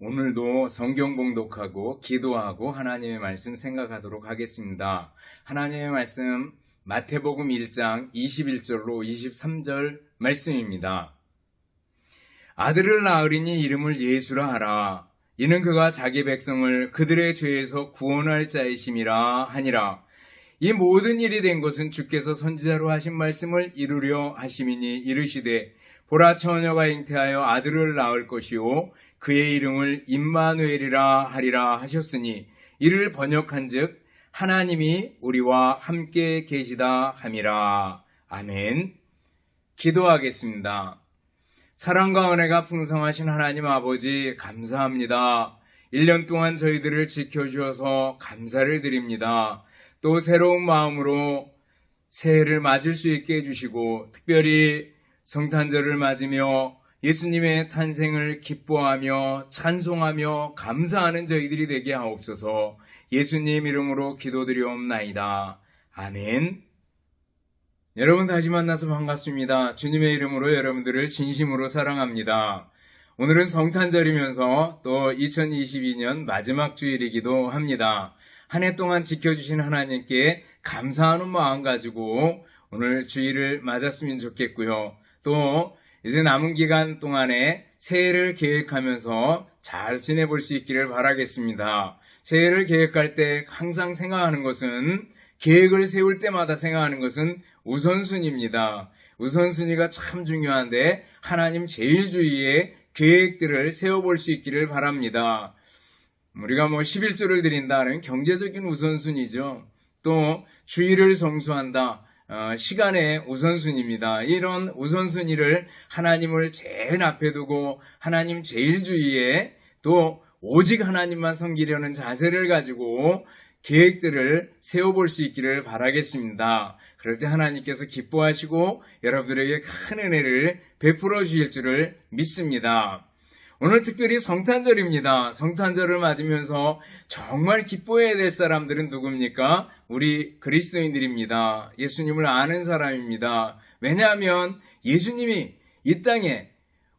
오늘도 성경 봉독하고 기도하고 하나님의 말씀 생각하도록 하겠습니다. 하나님의 말씀 마태복음 1장 21절로 23절 말씀입니다. 아들을 낳으리니 이름을 예수라 하라. 이는 그가 자기 백성을 그들의 죄에서 구원할 자이심이라 하니라. 이 모든 일이 된 것은 주께서 선지자로 하신 말씀을 이루려 하심이니 이르시되 보라 처녀가 잉태하여 아들을 낳을 것이요 그의 이름을 임마누엘이라 하리라 하셨으니 이를 번역한즉 하나님이 우리와 함께 계시다 함이라 아멘. 기도하겠습니다. 사랑과 은혜가 풍성하신 하나님 아버지 감사합니다. 1년 동안 저희들을 지켜주셔서 감사를 드립니다. 또 새로운 마음으로 새해를 맞을 수 있게 해주시고 특별히 성탄절을 맞으며 예수님의 탄생을 기뻐하며 찬송하며 감사하는 저희들이 되게 하옵소서 예수님 이름으로 기도드리옵나이다. 아멘. 여러분 다시 만나서 반갑습니다. 주님의 이름으로 여러분들을 진심으로 사랑합니다. 오늘은 성탄절이면서 또 2022년 마지막 주일이기도 합니다. 한 해 동안 지켜주신 하나님께 감사하는 마음 가지고 오늘 주일을 맞았으면 좋겠고요. 또 이제 남은 기간 동안에 새해를 계획하면서 잘 지내볼 수 있기를 바라겠습니다. 새해를 계획할 때 항상 생각하는 것은 계획을 세울 때마다 생각하는 것은 우선순위입니다. 우선순위가 참 중요한데 하나님 제일주의의 계획들을 세워볼 수 있기를 바랍니다. 우리가 뭐 11조를 드린다는 경제적인 우선순위죠. 또 주의를 성수한다. 어, 시간의 우선순위입니다. 이런 우선순위를 하나님을 제일 앞에 두고 하나님 제일주의에 또 오직 하나님만 섬기려는 자세를 가지고 계획들을 세워볼 수 있기를 바라겠습니다. 그럴 때 하나님께서 기뻐하시고 여러분들에게 큰 은혜를 베풀어 주실 줄을 믿습니다. 오늘 특별히 성탄절입니다. 성탄절을 맞으면서 정말 기뻐해야 될 사람들은 누굽니까? 우리 그리스도인들입니다. 예수님을 아는 사람입니다. 왜냐하면 예수님이 이 땅에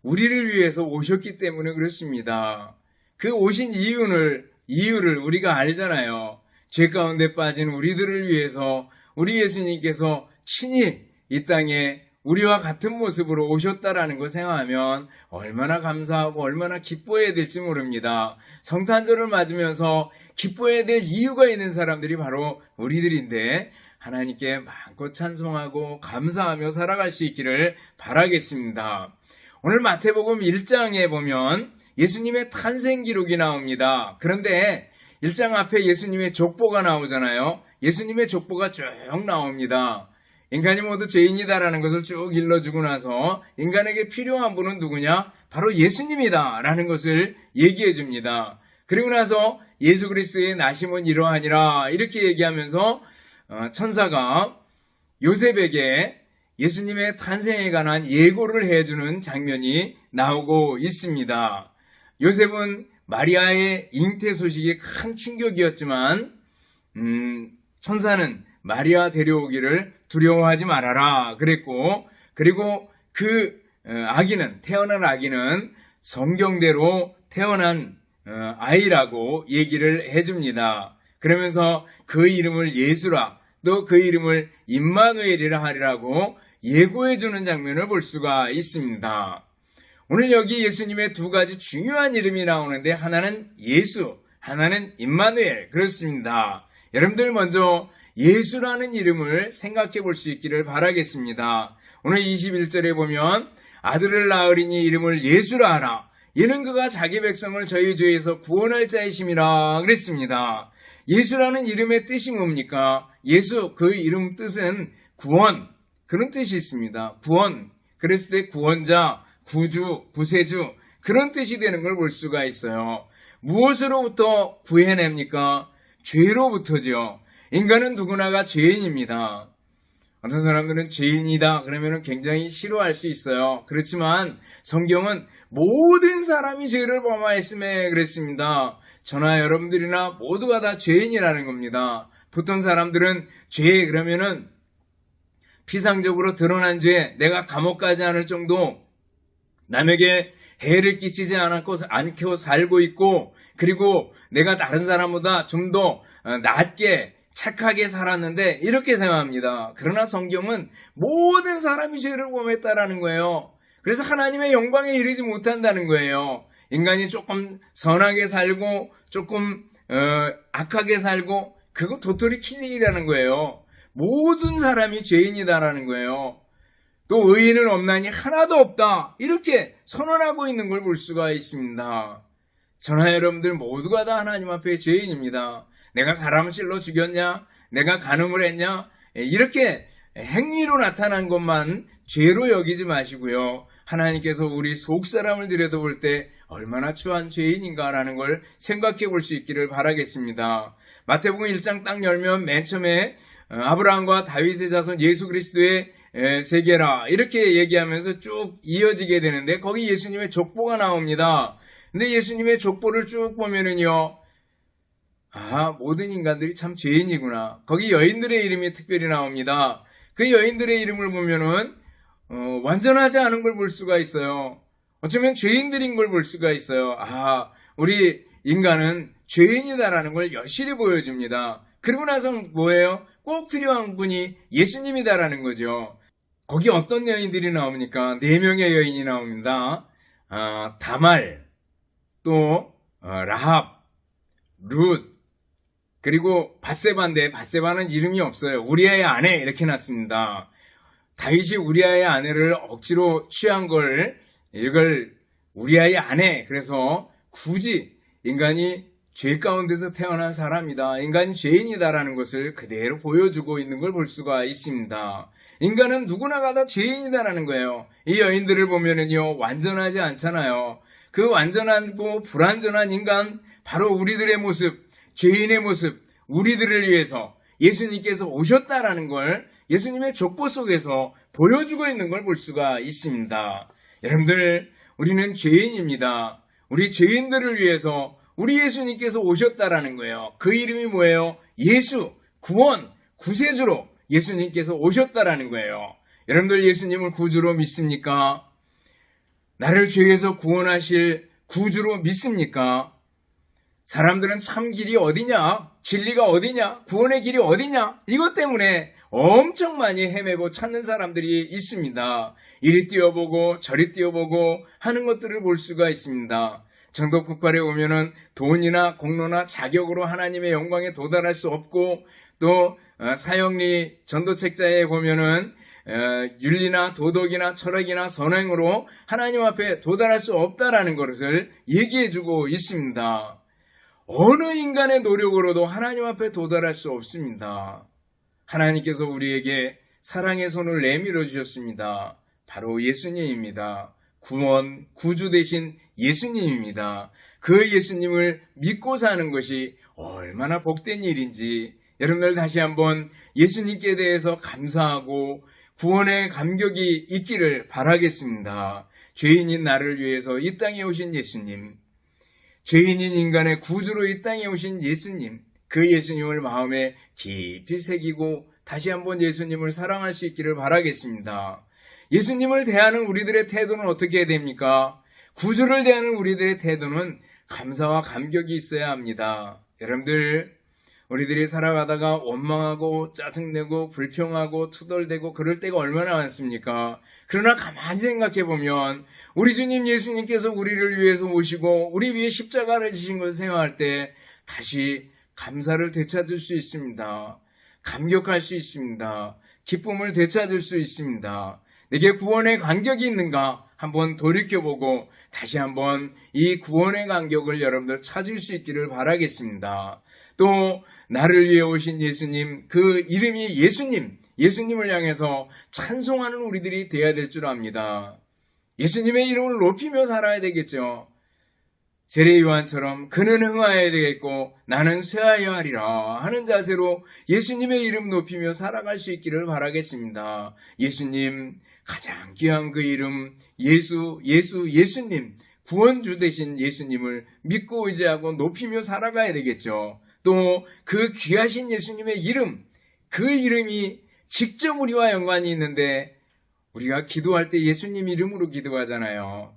우리를 위해서 오셨기 때문에 그렇습니다. 그 오신 이유를, 이유를 우리가 알잖아요. 죄 가운데 빠진 우리들을 위해서 우리 예수님께서 친히 이 땅에 우리와 같은 모습으로 오셨다라는 걸 생각하면 얼마나 감사하고 얼마나 기뻐해야 될지 모릅니다. 성탄절을 맞으면서 기뻐해야 될 이유가 있는 사람들이 바로 우리들인데 하나님께 마음껏 찬송하고 감사하며 살아갈 수 있기를 바라겠습니다. 오늘 마태복음 1장에 보면 예수님의 탄생 기록이 나옵니다. 그런데 1장 앞에 예수님의 족보가 나오잖아요. 예수님의 족보가 쭉 나옵니다. 인간이 모두 죄인이다라는 것을 쭉 일러주고 나서 인간에게 필요한 분은 누구냐? 바로 예수님이다. 라는 것을 얘기해 줍니다. 그리고 나서 예수 그리스도의 나심은 이러하니라. 이렇게 얘기하면서 어, 천사가 요셉에게 예수님의 탄생에 관한 예고를 해주는 장면이 나오고 있습니다. 요셉은 마리아의 잉태 소식이 큰 충격이었지만, 음, 천사는 마리아 데려오기를 두려워하지 말아라 그랬고 그리고 그 어, 아기는 태어난 아기는 성경대로 태어난 어, 아이라고 얘기를 해줍니다. 그러면서 그 이름을 예수라 또 그 이름을 임마누엘이라 하리라고 예고해 주는 장면을 볼 수가 있습니다. 오늘 여기 예수님의 두 가지 중요한 이름이 나오는데 하나는 예수, 하나는 임마누엘 그렇습니다. 여러분들 먼저 예수라는 이름을 생각해 볼 수 있기를 바라겠습니다. 오늘 21절에 보면 아들을 낳으리니 이름을 예수라 하라. 이는 그가 자기 백성을 저희 죄에서 구원할 자이심이라 그랬습니다. 예수라는 이름의 뜻이 뭡니까? 예수 그 이름 뜻은 구원 그런 뜻이 있습니다. 구원 그랬을 때 구원자, 구주, 구세주 그런 뜻이 되는 걸 볼 수가 있어요. 무엇으로부터 구해냅니까? 죄로부터죠. 인간은 누구나가 죄인입니다. 어떤 사람들은 죄인이다 그러면 굉장히 싫어할 수 있어요. 그렇지만 성경은 모든 사람이 죄를 범하였음에 그랬습니다. 저나 여러분들이나 모두가 다 죄인이라는 겁니다. 보통 사람들은 죄 그러면은 피상적으로 드러난 죄, 내가 감옥 가지 않을 정도 남에게 해를 끼치지 않고, 않고 살고 있고, 그리고 내가 다른 사람보다 좀더 낫게, 착하게 살았는데, 이렇게 생각합니다. 그러나 성경은 모든 사람이 죄를 범했다라는 거예요. 그래서 하나님의 영광에 이르지 못한다는 거예요. 인간이 조금 선하게 살고, 조금, 어, 악하게 살고, 그거 도토리 키즈이라는 거예요. 모든 사람이 죄인이다라는 거예요. 또 의인은 없나니 하나도 없다. 이렇게 선언하고 있는 걸 볼 수가 있습니다. 전하 여러분들 모두가 다 하나님 앞에 죄인입니다. 내가 사람을 실로 죽였냐? 내가 간음을 했냐? 예, 이렇게 행위로 나타난 것만 죄로 여기지 마시고요. 하나님께서 우리 속 사람을 들여다볼 때 얼마나 추한 죄인인가라는 걸 생각해 볼 수 있기를 바라겠습니다. 마태복음 1장 딱 열면 맨 처음에 어, 아브라함과 다윗의 자손 예수 그리스도의 에, 세계라 이렇게 얘기하면서 쭉 이어지게 되는데 거기 예수님의 족보가 나옵니다. 근데 예수님의 족보를 쭉 보면은요. 아, 모든 인간들이 참 죄인이구나. 거기 여인들의 이름이 특별히 나옵니다. 그 여인들의 이름을 보면은 어, 완전하지 않은 걸 볼 수가 있어요. 어쩌면 죄인들인 걸 볼 수가 있어요. 아, 우리 인간은 죄인이다라는 걸 여실히 보여줍니다. 그러고 나서 뭐예요? 꼭 필요한 분이 예수님이다라는 거죠. 거기 어떤 여인들이 나옵니까? 네 명의 여인이 나옵니다. 아, 다말, 또 어, 라합, 룻, 그리고 바세바인데 바세바는 이름이 없어요. 우리아의 아내 이렇게 났습니다. 다윗이 우리아의 아내를 억지로 취한 걸 이걸 우리아의 아내 그래서 굳이 인간이 죄 가운데서 태어난 사람이다. 인간이 죄인이다라는 것을 그대로 보여주고 있는 걸 볼 수가 있습니다. 인간은 누구나가 다 죄인이다라는 거예요. 이 여인들을 보면은요, 완전하지 않잖아요. 그 완전하고 불완전한 인간, 바로 우리들의 모습, 죄인의 모습, 우리들을 위해서 예수님께서 오셨다라는 걸 예수님의 족보 속에서 보여주고 있는 걸 볼 수가 있습니다. 여러분들, 우리는 죄인입니다. 우리 죄인들을 위해서 우리 예수님께서 오셨다라는 거예요. 그 이름이 뭐예요? 예수, 구원, 구세주로 예수님께서 오셨다라는 거예요. 여러분들 예수님을 구주로 믿습니까? 나를 죄에서 구원하실 구주로 믿습니까? 사람들은 참 길이 어디냐? 진리가 어디냐? 구원의 길이 어디냐? 이것 때문에 엄청 많이 헤매고 찾는 사람들이 있습니다. 이리 뛰어보고 저리 뛰어보고 하는 것들을 볼 수가 있습니다. 정도 폭발에 오면은 돈이나 공로나 자격으로 하나님의 영광에 도달할 수 없고 또 어, 사형리 전도책자에 보면은 어, 윤리나 도덕이나 철학이나 선행으로 하나님 앞에 도달할 수 없다라는 것을 얘기해주고 있습니다. 어느 인간의 노력으로도 하나님 앞에 도달할 수 없습니다. 하나님께서 우리에게 사랑의 손을 내밀어 주셨습니다. 바로 예수님입니다. 구원, 구주 되신 예수님입니다. 그 예수님을 믿고 사는 것이 얼마나 복된 일인지 여러분들 다시 한번 예수님께 대해서 감사하고 구원의 감격이 있기를 바라겠습니다. 죄인인 나를 위해서 이 땅에 오신 예수님, 죄인인 인간의 구주로 이 땅에 오신 예수님, 그 예수님을 마음에 깊이 새기고 다시 한번 예수님을 사랑할 수 있기를 바라겠습니다. 예수님을 대하는 우리들의 태도는 어떻게 해야 됩니까? 구주를 대하는 우리들의 태도는 감사와 감격이 있어야 합니다. 여러분들, 우리들이 살아가다가 원망하고 짜증내고 불평하고 투덜대고 그럴 때가 얼마나 많습니까? 그러나 가만히 생각해 보면 우리 주님 예수님께서 우리를 위해서 오시고 우리 위해 십자가를 지신 것을 생각할 때 다시 감사를 되찾을 수 있습니다. 감격할 수 있습니다. 기쁨을 되찾을 수 있습니다. 내게 구원의 간격이 있는가 한번 돌이켜보고 다시 한번 이 구원의 간격을 여러분들 찾을 수 있기를 바라겠습니다. 또 나를 위해 오신 예수님 그 이름이 예수님 예수님을 향해서 찬송하는 우리들이 되어야 될 줄 압니다. 예수님의 이름을 높이며 살아야 되겠죠. 세례 요한처럼 그는 흥하여야 되겠고 나는 쇠하여 하리라 하는 자세로 예수님의 이름 높이며 살아갈 수 있기를 바라겠습니다. 예수님 가장 귀한 그 이름 예수 예수 예수님 구원주 되신 예수님을 믿고 의지하고 높이며 살아가야 되겠죠. 또 그 귀하신 예수님의 이름 그 이름이 직접 우리와 연관이 있는데 우리가 기도할 때 예수님 이름으로 기도하잖아요.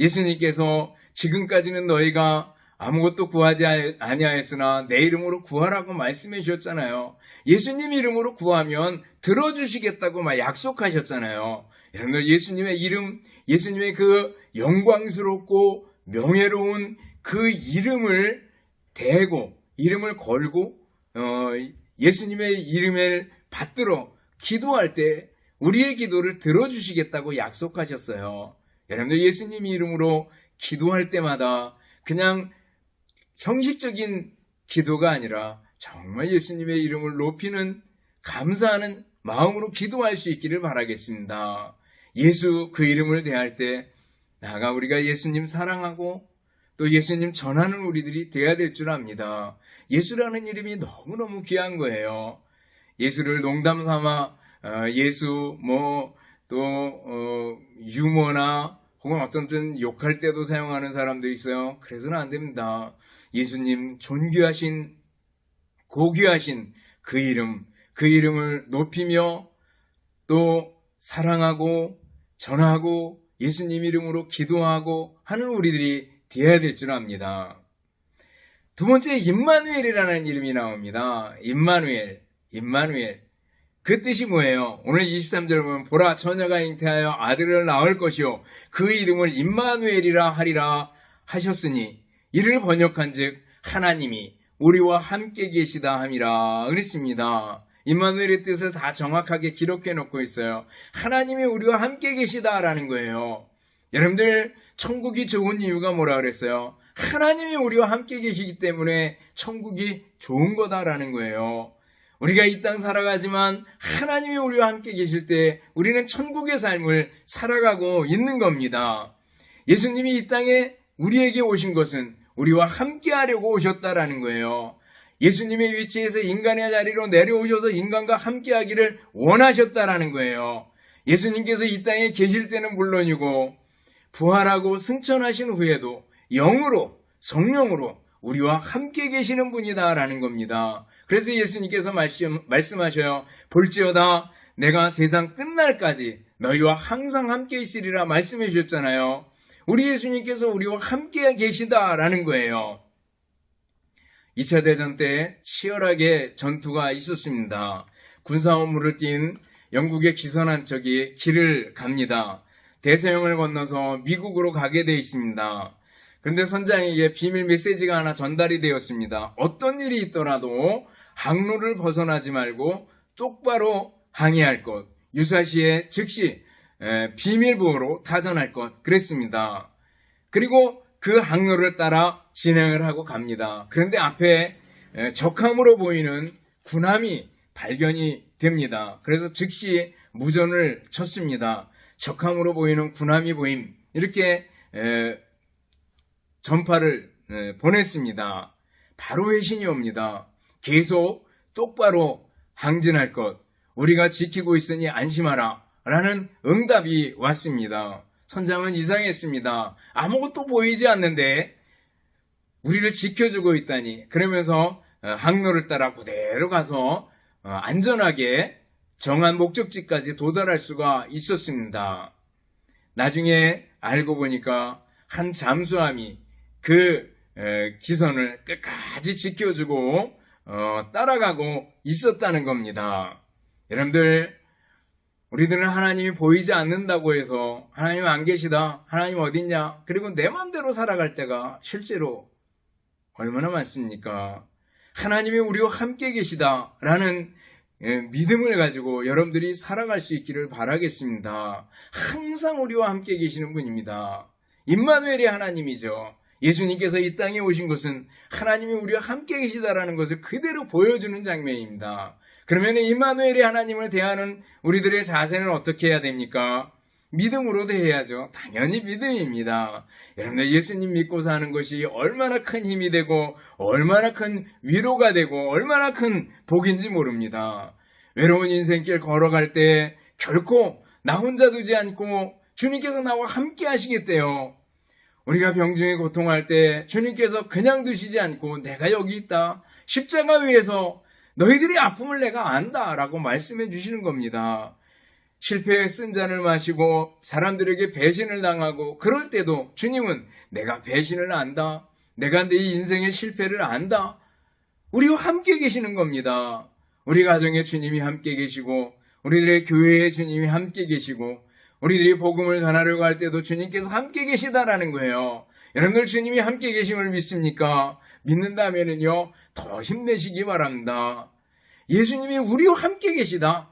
예수님께서 지금까지는 너희가 아무것도 구하지 아니하였으나 내 이름으로 구하라고 말씀해 주셨잖아요. 예수님 이름으로 구하면 들어주시겠다고 막 약속하셨잖아요. 여러분들 예수님의 이름, 예수님의 그 영광스럽고 명예로운 그 이름을 대고 이름을 걸고 어, 예수님의 이름을 받들어 기도할 때 우리의 기도를 들어주시겠다고 약속하셨어요. 여러분들 예수님 이름으로 기도할 때마다 그냥 형식적인 기도가 아니라 정말 예수님의 이름을 높이는 감사하는 마음으로 기도할 수 있기를 바라겠습니다. 예수 그 이름을 대할 때 나가 우리가 예수님 사랑하고 또 예수님 전하는 우리들이 돼야 될 줄 압니다. 예수라는 이름이 너무너무 귀한 거예요. 예수를 농담 삼아 어, 예수 뭐또 어, 유머나 혹은 어떤 땐 욕할 때도 사용하는 사람도 있어요. 그래서는 안 됩니다. 예수님 존귀하신 고귀하신 그 이름 그 이름을 높이며 또 사랑하고 전하고 예수님 이름으로 기도하고 하는 우리들이 되어야 될 줄 압니다. 두 번째 임마누엘이라는 이름이 나옵니다. 임마누엘, 임마누엘. 그 뜻이 뭐예요? 오늘 23절 보면 보라 처녀가 잉태하여 아들을 낳을 것이요 그 이름을 임마누엘이라 하리라 하셨으니 이를 번역한즉 하나님이 우리와 함께 계시다 함이라 그랬습니다. 임마누엘의 뜻을 다 정확하게 기록해 놓고 있어요. 하나님이 우리와 함께 계시다라는 거예요. 여러분들 천국이 좋은 이유가 뭐라 그랬어요? 하나님이 우리와 함께 계시기 때문에 천국이 좋은 거다라는 거예요. 우리가 이 땅 살아가지만 하나님이 우리와 함께 계실 때 우리는 천국의 삶을 살아가고 있는 겁니다. 예수님이 이 땅에 우리에게 오신 것은 우리와 함께 하려고 오셨다라는 거예요. 예수님의 위치에서 인간의 자리로 내려오셔서 인간과 함께 하기를 원하셨다라는 거예요. 예수님께서 이 땅에 계실 때는 물론이고 부활하고 승천하신 후에도 영으로 성령으로 우리와 함께 계시는 분이다라는 겁니다. 그래서 예수님께서 말씀, 말씀하셔요. 볼지어다 내가 세상 끝날까지 너희와 항상 함께 있으리라 말씀해 주셨잖아요. 우리 예수님께서 우리와 함께 계시다라는 거예요. 2차 대전 때 치열하게 전투가 있었습니다. 군사 업무를 띈 영국의 기선한 척이 길을 갑니다. 대서양을 건너서 미국으로 가게 돼 있습니다. 그런데 선장에게 비밀 메시지가 하나 전달이 되었습니다. 어떤 일이 있더라도 항로를 벗어나지 말고 똑바로 항해할 것. 유사시에 즉시 에, 비밀보호로 타전할 것. 그랬습니다. 그리고 그 항로를 따라 진행을 하고 갑니다. 그런데 앞에 에, 적함으로 보이는 군함이 발견이 됩니다. 그래서 즉시 무전을 쳤습니다. 적함으로 보이는 군함이 보임. 이렇게 에, 전파를 에, 보냈습니다. 바로 회신이 옵니다. 계속 똑바로 항진할 것, 우리가 지키고 있으니 안심하라. 라는 응답이 왔습니다. 선장은 이상했습니다. 아무것도 보이지 않는데 우리를 지켜주고 있다니. 그러면서 어, 항로를 따라 그대로 가서 어, 안전하게 정한 목적지까지 도달할 수가 있었습니다. 나중에 알고 보니까 한 잠수함이 그 기선을 끝까지 지켜주고 어, 따라가고 있었다는 겁니다. 여러분들 우리들은 하나님이 보이지 않는다고 해서 하나님 안 계시다, 하나님 어딨냐, 그리고 내 마음대로 살아갈 때가 실제로 얼마나 많습니까? 하나님이 우리와 함께 계시다라는 믿음을 가지고 여러분들이 살아갈 수 있기를 바라겠습니다. 항상 우리와 함께 계시는 분입니다. 임마누엘이 하나님이죠. 예수님께서 이 땅에 오신 것은 하나님이 우리와 함께 계시다라는 것을 그대로 보여주는 장면입니다. 그러면 임마누엘이 하나님을 대하는 우리들의 자세는 어떻게 해야 됩니까? 믿음으로 대해야죠. 당연히 믿음입니다. 여러분들 예수님 믿고 사는 것이 얼마나 큰 힘이 되고 얼마나 큰 위로가 되고 얼마나 큰 복인지 모릅니다. 외로운 인생길 걸어갈 때 결코 나 혼자 두지 않고 주님께서 나와 함께 하시겠대요. 우리가 병중에 고통할 때 주님께서 그냥 두시지 않고 내가 여기 있다. 십자가 위에서 너희들의 아픔을 내가 안다. 라고 말씀해 주시는 겁니다. 실패의 쓴 잔을 마시고 사람들에게 배신을 당하고 그럴 때도 주님은 내가 배신을 안다. 내가 내 인생의 실패를 안다. 우리와 함께 계시는 겁니다. 우리 가정에 주님이 함께 계시고 우리들의 교회에 주님이 함께 계시고 우리들이 복음을 전하려고 할 때도 주님께서 함께 계시다라는 거예요. 여러분들 주님이 함께 계심을 믿습니까? 믿는다면은요, 더 힘내시기 바랍니다. 예수님이 우리와 함께 계시다.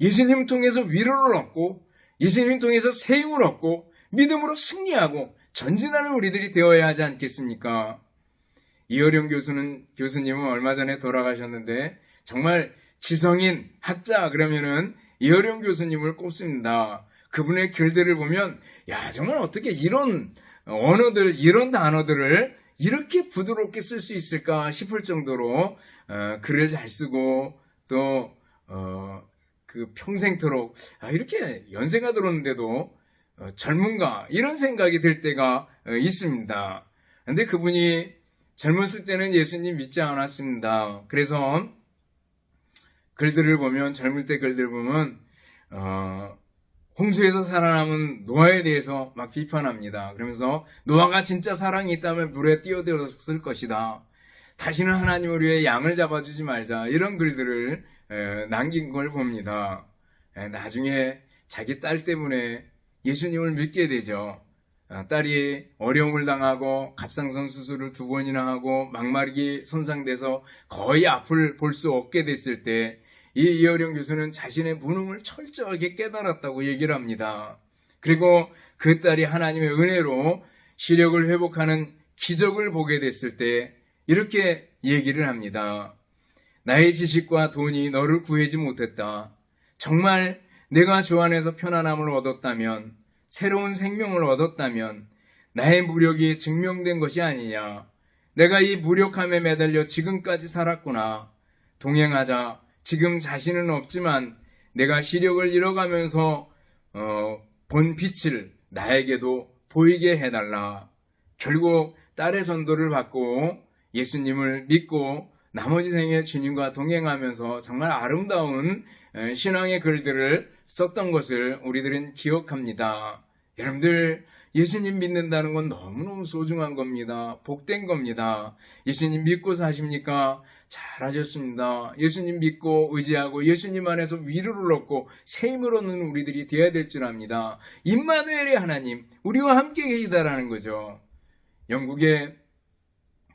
예수님 통해서 위로를 얻고, 예수님 통해서 새 힘을 얻고, 믿음으로 승리하고, 전진하는 우리들이 되어야 하지 않겠습니까? 이어령 교수는, 교수님은 얼마 전에 돌아가셨는데, 정말 지성인, 학자, 그러면은 이어령 교수님을 꼽습니다. 그분의 글들을 보면, 야, 정말 어떻게 이런 언어들, 이런 단어들을 이렇게 부드럽게 쓸 수 있을까 싶을 정도로 어, 글을 잘 쓰고 또 어, 그 평생토록 아, 이렇게 연세가 들었는데도 어, 젊은가 이런 생각이 들 때가 어, 있습니다. 근데 그분이 젊었을 때는 예수님 믿지 않았습니다. 그래서 글들을 보면 젊을 때 글들 보면 어, 홍수에서 살아남은 노아에 대해서 막 비판합니다. 그러면서 노아가 진짜 사랑이 있다면 물에 뛰어들었을 것이다. 다시는 하나님을 위해 양을 잡아주지 말자. 이런 글들을 에, 남긴 걸 봅니다. 에, 나중에 자기 딸 때문에 예수님을 믿게 되죠. 아, 딸이 어려움을 당하고 갑상선 수술을 두 번이나 하고 막마르기 손상돼서 거의 앞을 볼 수 없게 됐을 때 이 이어령 교수는 자신의 무능을 철저하게 깨달았다고 얘기를 합니다. 그리고 그 딸이 하나님의 은혜로 시력을 회복하는 기적을 보게 됐을 때 이렇게 얘기를 합니다. 나의 지식과 돈이 너를 구하지 못했다. 정말 내가 주 안에서 편안함을 얻었다면, 새로운 생명을 얻었다면, 나의 무력이 증명된 것이 아니냐. 내가 이 무력함에 매달려 지금까지 살았구나. 동행하자. 지금 자신은 없지만 내가 시력을 잃어가면서 어, 본 빛을 나에게도 보이게 해달라. 결국 딸의 전도를 받고 예수님을 믿고 나머지 생에 주님과 동행하면서 정말 아름다운 에, 신앙의 글들을 썼던 것을 우리들은 기억합니다. 여러분들 예수님 믿는다는 건 너무너무 소중한 겁니다. 복된 겁니다. 예수님 믿고 사십니까? 잘하셨습니다. 예수님 믿고 의지하고 예수님 안에서 위로를 얻고 새 힘을 얻는 우리들이 되어야 될 줄 압니다. 임마누엘의 하나님, 우리와 함께 계시다라는 거죠. 영국에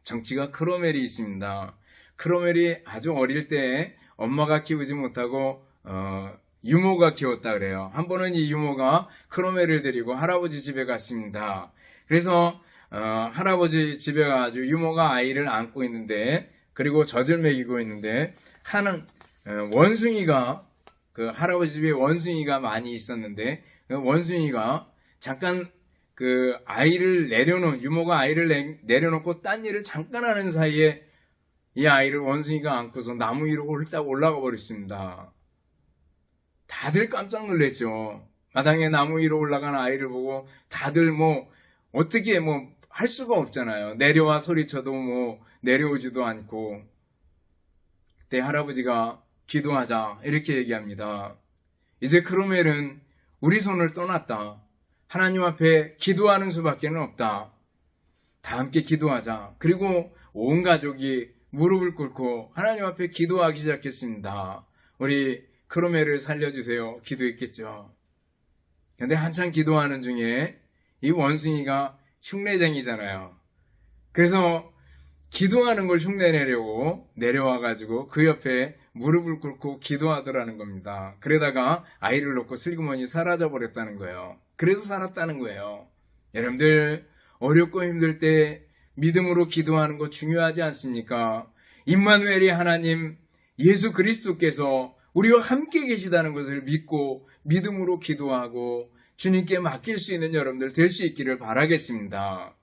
정치가 크로멜이 있습니다. 크로멜이 아주 어릴 때 엄마가 키우지 못하고 어, 유모가 키웠다 그래요. 한 번은 이 유모가 크로멜을 데리고 할아버지 집에 갔습니다. 그래서 어, 할아버지 집에 가가지고 유모가 아이를 안고 있는데 그리고 젖을 먹이고 있는데 하는 어, 원숭이가 그 할아버지 집에 원숭이가 많이 있었는데 그 원숭이가 잠깐 그 아이를 내려놓은 유모가 아이를 내, 내려놓고 딴 일을 잠깐 하는 사이에 이 아이를 원숭이가 안고서 나무 위로 홀딱 올라가 버렸습니다. 다들 깜짝 놀랐죠. 마당에 나무 위로 올라간 아이를 보고 다들 뭐 어떻게 뭐 할 수가 없잖아요. 내려와 소리쳐도 뭐 내려오지도 않고 그때 할아버지가 기도하자 이렇게 얘기합니다. 이제 크로멜은 우리 손을 떠났다. 하나님 앞에 기도하는 수밖에 없다. 다 함께 기도하자. 그리고 온 가족이 무릎을 꿇고 하나님 앞에 기도하기 시작했습니다. 우리 크로멜을 살려주세요. 기도했겠죠. 근데 한참 기도하는 중에 이 원숭이가 흉내쟁이잖아요. 그래서 기도하는 걸 흉내내려고 내려와가지고 그 옆에 무릎을 꿇고 기도하더라는 겁니다. 그러다가 아이를 놓고 슬그머니 사라져버렸다는 거예요. 그래서 살았다는 거예요. 여러분들, 어렵고 힘들 때 믿음으로 기도하는 거 중요하지 않습니까? 임마누엘이 하나님, 예수 그리스도께서 우리와 함께 계시다는 것을 믿고 믿음으로 기도하고 주님께 맡길 수 있는 여러분들 될 수 있기를 바라겠습니다.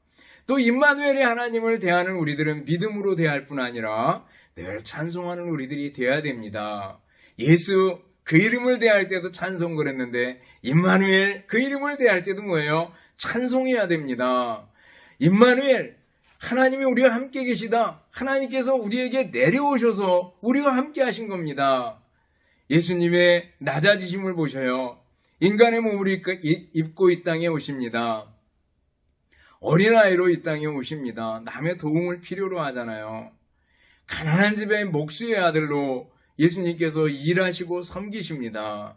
또 임마누엘의 하나님을 대하는 우리들은 믿음으로 대할 뿐 아니라 늘 찬송하는 우리들이 되어야 됩니다. 예수 그 이름을 대할 때도 찬송을 했는데 임마누엘 그 이름을 대할 때도 뭐예요? 찬송해야 됩니다. 임마누엘 하나님이 우리와 함께 계시다. 하나님께서 우리에게 내려오셔서 우리와 함께 하신 겁니다. 예수님의 낮아지심을 보셔요. 인간의 몸을 입고 이 땅에 오십니다. 어린아이로 이 땅에 오십니다. 남의 도움을 필요로 하잖아요. 가난한 집의 목수의 아들로 예수님께서 일하시고 섬기십니다.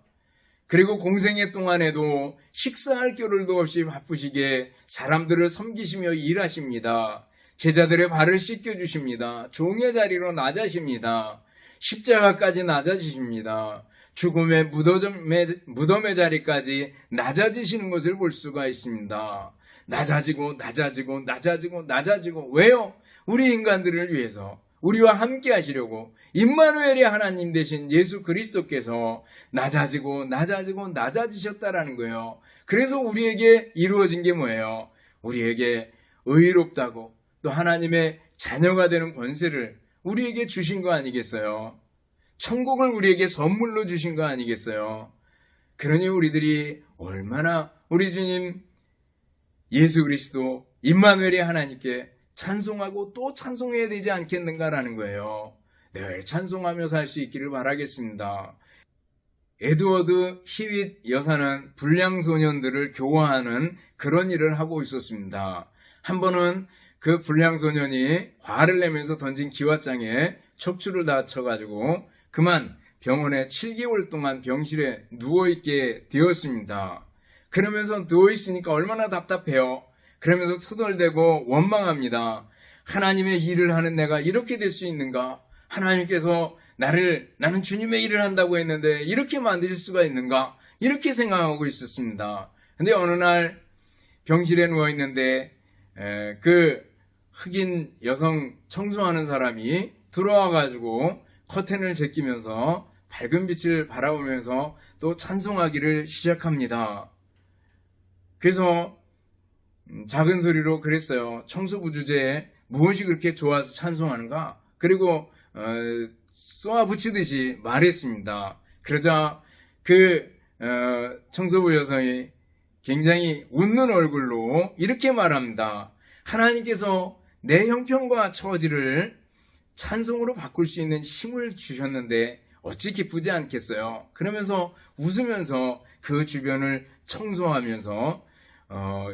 그리고 공생애 동안에도 식사할 겨를도 없이 바쁘시게 사람들을 섬기시며 일하십니다. 제자들의 발을 씻겨주십니다. 종의 자리로 낮아십니다. 십자가까지 낮아지십니다. 죽음의 무덤의, 무덤의 자리까지 낮아지시는 것을 볼 수가 있습니다. 낮아지고 낮아지고 낮아지고 낮아지고 왜요? 우리 인간들을 위해서 우리와 함께 하시려고 임마누엘이 하나님 되신 예수 그리스도께서 낮아지고 낮아지고 낮아지셨다라는 거예요. 그래서 우리에게 이루어진 게 뭐예요? 우리에게 의롭다고 또 하나님의 자녀가 되는 권세를 우리에게 주신 거 아니겠어요? 천국을 우리에게 선물로 주신 거 아니겠어요? 그러니 우리들이 얼마나 우리 주님 예수 그리스도 임마누엘이 하나님께 찬송하고 또 찬송해야 되지 않겠는가라는 거예요. 늘 찬송하며 살 수 있기를 바라겠습니다. 에드워드 히윗 여사는 불량 소년들을 교화하는 그런 일을 하고 있었습니다. 한 번은 그 불량 소년이 화를 내면서 던진 기와장에 척추를 다쳐가지고 그만 병원에 7개월 동안 병실에 누워있게 되었습니다. 그러면서 누워있으니까 얼마나 답답해요. 그러면서 투덜대고 원망합니다. 하나님의 일을 하는 내가 이렇게 될 수 있는가? 하나님께서 나를, 나는 주님의 일을 한다고 했는데 이렇게 만드실 수가 있는가? 이렇게 생각하고 있었습니다. 근데 어느 날 병실에 누워 있는데 에, 그 흑인 여성 청소하는 사람이 들어와 가지고 커튼을 제끼면서 밝은 빛을 바라보면서 또 찬송하기를 시작합니다. 그래서 음, 작은 소리로 그랬어요. 청소부 주제에 무엇이 그렇게 좋아서 찬송하는가? 그리고 어, 쏘아 붙이듯이 말했습니다. 그러자 그 어, 청소부 여성이 굉장히 웃는 얼굴로 이렇게 말합니다. 하나님께서 내 형편과 처지를 찬송으로 바꿀 수 있는 힘을 주셨는데 어찌 기쁘지 않겠어요? 그러면서 웃으면서 그 주변을 청소하면서 어,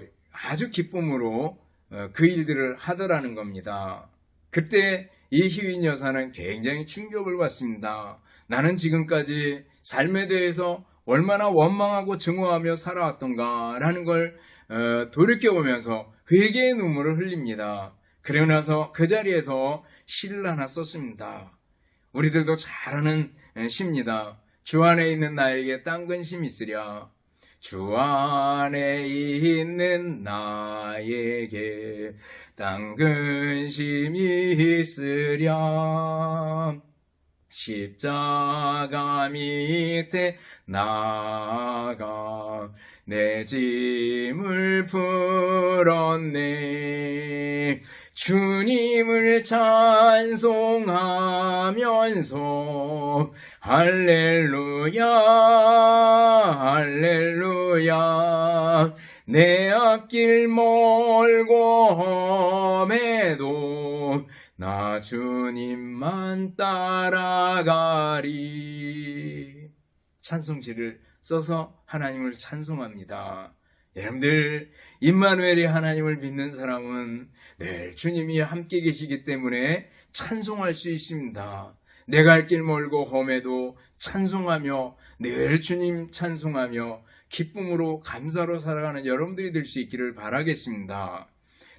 아주 기쁨으로 어, 그 일들을 하더라는 겁니다. 그때 이 희윈 여사는 굉장히 충격을 받습니다. 나는 지금까지 삶에 대해서 얼마나 원망하고 증오하며 살아왔던가라는 걸 어, 돌이켜보면서 회개의 눈물을 흘립니다. 그러고 나서 그 자리에서 시를 하나 썼습니다. 우리들도 잘 아는 시입니다. 주 안에 있는 나에게 딴 근심 있으랴. 주 안에 있는 나에게 딴 근심이 있으랴. 십자가 밑에 나가 내 짐을 풀었네 주님을 찬송하면서 할렐루야 할렐루야 내 앞길 멀고 험해도 나 주님만 따라가리. 찬송시를 써서 하나님을 찬송합니다. 여러분들, 임마누엘이 하나님을 믿는 사람은 늘 주님이 함께 계시기 때문에 찬송할 수 있습니다. 내가 갈길 멀고 험해도 찬송하며 늘 주님 찬송하며 기쁨으로 감사로 살아가는 여러분들이 될 수 있기를 바라겠습니다.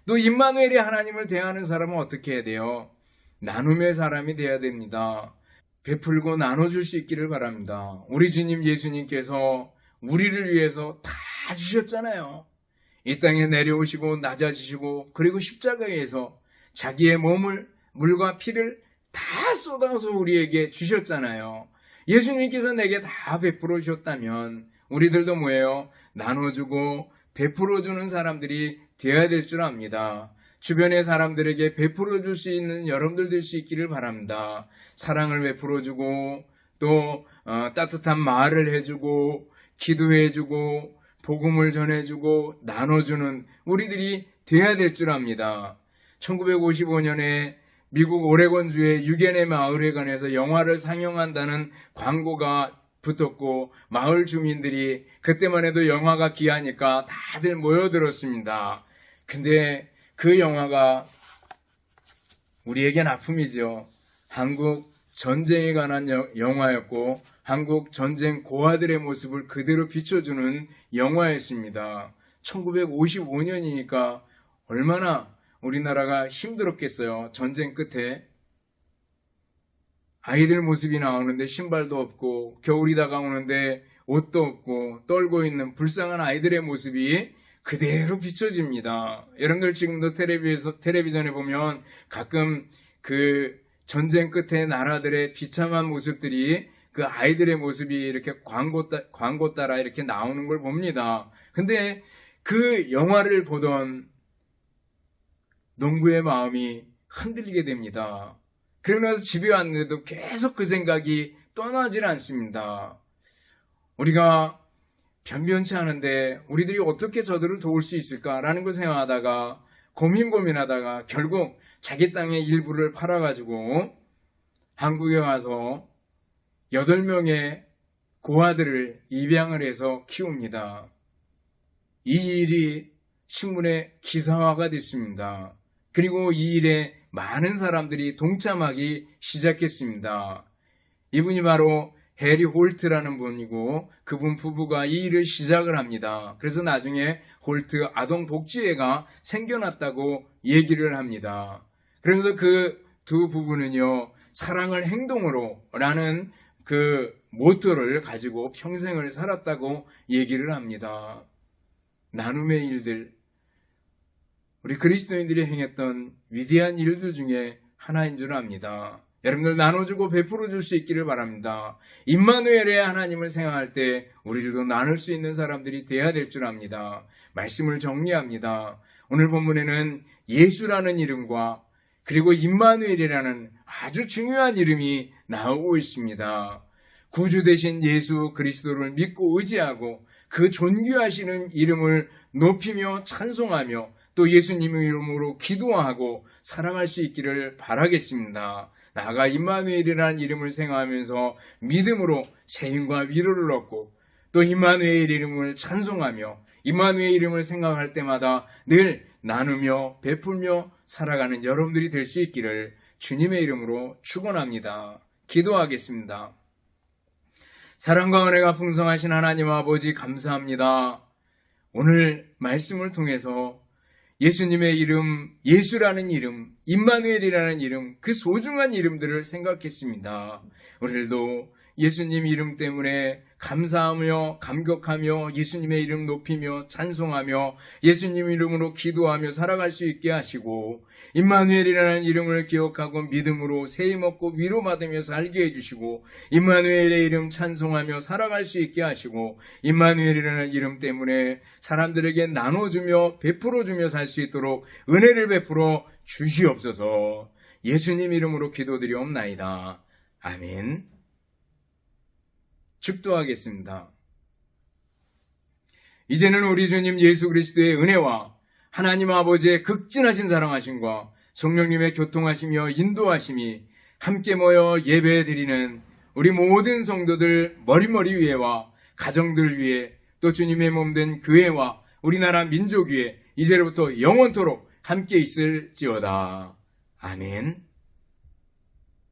또 임마누엘이 하나님을 대하는 사람은 어떻게 해야 돼요? 나눔의 사람이 돼야 됩니다. 베풀고 나눠줄 수 있기를 바랍니다. 우리 주님 예수님께서 우리를 위해서 다 주셨잖아요. 이 땅에 내려오시고 낮아지시고 그리고 십자가에서 자기의 몸을 물과 피를 다 쏟아서 우리에게 주셨잖아요. 예수님께서 내게 다 베풀어 주셨다면 우리들도 뭐예요? 나눠주고 베풀어 주는 사람들이 되어야 될 줄 압니다. 주변의 사람들에게 베풀어 줄 수 있는 여러분들 될 수 있기를 바랍니다. 사랑을 베풀어 주고 또 어, 따뜻한 말을 해주고 기도해 주고 복음을 전해주고 나눠주는 우리들이 되어야 될 줄 압니다. 1955년에 미국 오레곤주의 유겐의 마을회관에서 영화를 상영한다는 광고가 붙었고 마을 주민들이 그때만 해도 영화가 귀하니까 다들 모여들었습니다. 근데 그 영화가 우리에겐 아픔이죠. 한국 전쟁에 관한 여- 영화였고 한국 전쟁 고아들의 모습을 그대로 비춰주는 영화였습니다. 1955년이니까 얼마나 우리나라가 힘들었겠어요. 전쟁 끝에 아이들 모습이 나오는데 신발도 없고 겨울이 다가오는데 옷도 없고 떨고 있는 불쌍한 아이들의 모습이 그대로 비춰집니다. 여러분들 지금도 텔레비에서 텔레비전에 보면 가끔 그 전쟁 끝에 나라들의 비참한 모습들이 그 아이들의 모습이 이렇게 광고 따, 광고 따라 이렇게 나오는 걸 봅니다. 근데 그 영화를 보던 농구의 마음이 흔들리게 됩니다. 그러면서 집에 왔는데도 계속 그 생각이 떠나질 않습니다. 우리가 변변치 않은데 우리들이 어떻게 저들을 도울 수 있을까라는 걸 생각하다가 고민 고민하다가 결국 자기 땅의 일부를 팔아가지고 한국에 와서 8명의 고아들을 입양을 해서 키웁니다. 이 일이 신문에 기사화가 됐습니다. 그리고 이 일에 많은 사람들이 동참하기 시작했습니다. 이분이 바로 해리 홀트라는 분이고 그분 부부가 이 일을 시작을 합니다. 그래서 나중에 홀트 아동복지회가 생겨났다고 얘기를 합니다. 그래서 그 두 부부는요, 사랑을 행동으로 라는 그 모토를 가지고 평생을 살았다고 얘기를 합니다. 나눔의 일들, 우리 그리스도인들이 행했던 위대한 일들 중에 하나인 줄 압니다. 여러분들 나눠주고 베풀어 줄 수 있기를 바랍니다. 임마누엘의 하나님을 생각할 때 우리들도 나눌 수 있는 사람들이 되어야 될 줄 압니다. 말씀을 정리합니다. 오늘 본문에는 예수라는 이름과 그리고 임마누엘이라는 아주 중요한 이름이 나오고 있습니다. 구주 되신 예수 그리스도를 믿고 의지하고 그 존귀하시는 이름을 높이며 찬송하며 또 예수님의 이름으로 기도하고 사랑할 수 있기를 바라겠습니다. 나가 임마누엘이라는 이름을 생각하면서 믿음으로 세임과 위로를 얻고 또 임마누엘 이름을 찬송하며 임마누엘 이름을 생각할 때마다 늘 나누며 베풀며 살아가는 여러분들이 될 수 있기를 주님의 이름으로 축원합니다. 기도하겠습니다. 사랑과 은혜가 풍성하신 하나님 아버지 감사합니다. 오늘 말씀을 통해서 예수님의 이름, 예수라는 이름, 임마누엘이라는 이름, 그 소중한 이름들을 생각했습니다. 오늘도 예수님 이름 때문에 감사하며 감격하며 예수님의 이름 높이며 찬송하며 예수님 이름으로 기도하며 살아갈 수 있게 하시고 임마누엘이라는 이름을 기억하고 믿음으로 세임 얻고 위로받으며 살게 해주시고 임마누엘의 이름 찬송하며 살아갈 수 있게 하시고 임마누엘이라는 이름 때문에 사람들에게 나눠주며 베풀어주며 살 수 있도록 은혜를 베풀어 주시옵소서 예수님 이름으로 기도드리옵나이다. 아멘. 축도하겠습니다. 이제는 우리 주님 예수 그리스도의 은혜와 하나님 아버지의 극진하신 사랑하심과 성령님의 교통하시며 인도하심이 함께 모여 예배 드리는 우리 모든 성도들 머리머리 위에와 가정들 위에 또 주님의 몸 된 교회와 우리나라 민족 위에 이제로부터 영원토록 함께 있을지어다. 아멘.